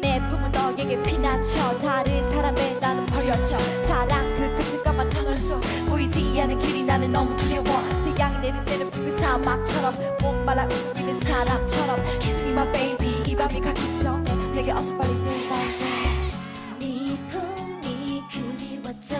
내 품은 너에게 피나쳐 다른 사람의 나는 버려져. 사랑 그 끝을 까만 터널 속 보이지 않는 길이 나는 너무 두려워. 네 양이 내릴 때는 붉은 사막처럼 목말라 울리는 사람처럼. Kiss me my baby. 이 밤이 가기 전에 내게 어서 빨리 내말 네 품이 그리웠죠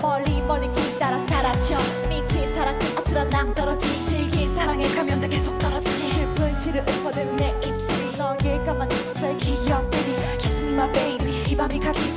멀리 멀리 길 따라 사라져. 미친 사랑 그 어스런 낭떠러지. 질긴 사랑에 가면 돼 계속 떨어지. 슬픈 시를 읊어댄 내 입술이 너의 까만 눈살 기억들이. Kiss me my baby. 이 밤이 가기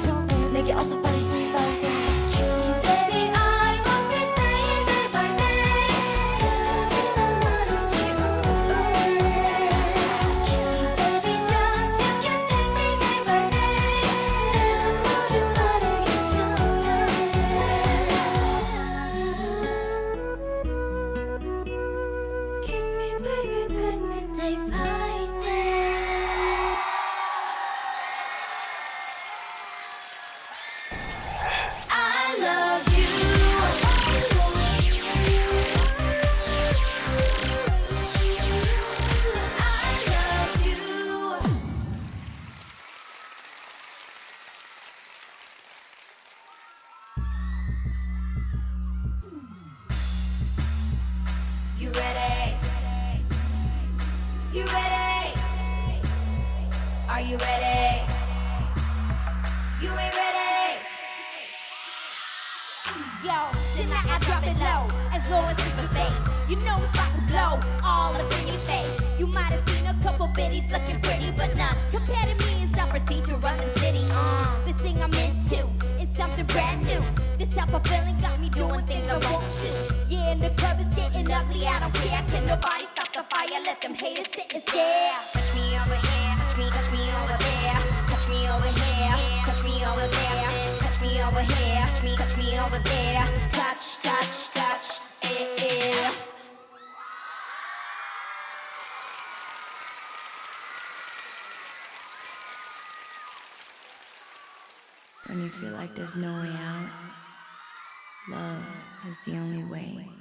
You ready? Are you ready? You ain't ready. Yo, tonight I drop it low, as low as it's the bass. You know it's about to blow all up in your face. You might have seen a couple biddies looking pretty, but nah, compared to me, as I proceed to run the city. Uh, this thing I'm into is something brand new. This type of feeling got me doing things I won't do. Yeah, and the club is getting ugly. I don't care, can nobody Touch me over here, touch me, touch me over there. Touch me over here, touch me over there. Touch me over here, touch me, touch me over there. Touch, touch, touch. When you feel like there's no way out, love is the only way.